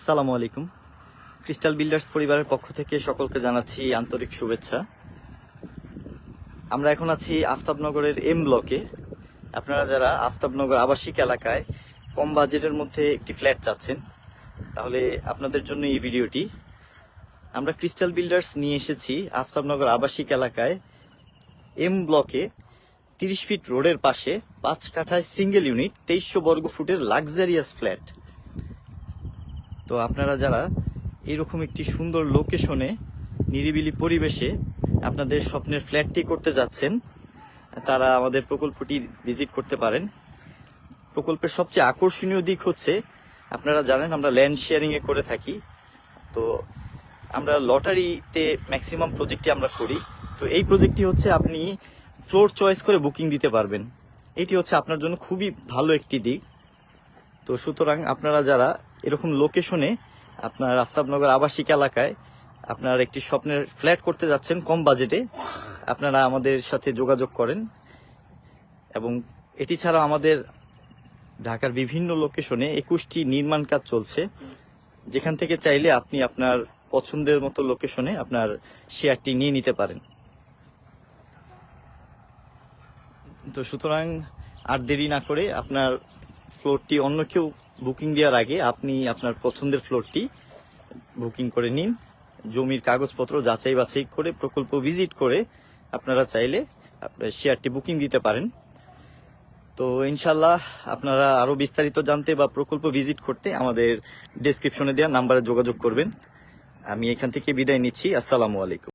আসসালামু আলাইকুম। Crystal builders পরিবারের পক্ষ থেকে সকলকে জানাচ্ছি আন্তরিক শুভেচ্ছা। আমরা এখন আছি আফতাবনগরের এম ব্লকে আপনারা যারা আফতাবনগর আবাসিক এলাকায় কম বাজেটের মধ্যে একটি ফ্ল্যাট চাচ্ছেন, তাহলে আপনাদের জন্য এই ভিডিওটি। আমরা ক্রিস্টাল বিল্ডার্স নিয়ে এসেছি আফতাবনগর আবাসিক এলাকায় এম ব্লকে তিরিশ ফিট রোডের পাশে, পাঁচ কাঠায় সিঙ্গেল ইউনিট তেইশশো বর্গ ফুটের লাক্সারিয়াস ফ্ল্যাট তো আপনারা যারা এরকম একটি সুন্দর লোকেশনে নিরিবিলি পরিবেশে আপনাদের স্বপ্নের ফ্ল্যাটটি করতে যাচ্ছেন, তারা আমাদের প্রকল্পটি ভিজিট করতে পারেন। প্রকল্পের সবচেয়ে আকর্ষণীয় দিক হচ্ছে, আপনারা জানেন আমরা ল্যান্ড শেয়ারিং এ করে থাকি। তো আমরা লটারিতে ম্যাক্সিমাম প্রজেক্টটি আমরা করি। তো এই প্রজেক্টটি হচ্ছে আপনি ফ্লোর চয়েস করে বুকিং দিতে পারবেন। এটি হচ্ছে আপনার জন্য খুবই ভালো একটি দিক। তো সুতরাং আপনারা যারা এরকম লোকেশনে আপনার আফতাবনগর আবাসিক এলাকায় আপনার একটি স্বপ্নের ফ্ল্যাট করতে যাচ্ছেন কম বাজেটে আপনারা আমাদের সাথে যোগাযোগ করেন এবং এটি ছাড়া আমাদের ঢাকার বিভিন্ন লোকেশনে একুশটি নির্মাণ কাজ চলছে। যেখান থেকে চাইলে আপনি আপনার পছন্দের মতো লোকেশনে আপনার শেয়ারটি নিয়ে নিতে পারেন। তো সুতরাং আর দেরি না করে আপনার ফ্লোরটি অন্য কেউ বুকিং দেওয়ার আগে আপনি আপনার পছন্দের ফ্লোরটি বুকিং করে নিন। জমির কাগজপত্র যাচাই বাছাই করে, প্রকল্প ভিজিট করে আপনারা চাইলে শেয়ারটি বুকিং দিতে পারেন। তো ইনশাল্লাহ আপনারা আরও বিস্তারিত জানতে বা প্রকল্প ভিজিট করতে আমাদের ডেসক্রিপশনে দেওয়া নাম্বারে যোগাযোগ করবেন। আমি এখান থেকে বিদায় নিচ্ছি। আসসালামু আলাইকুম।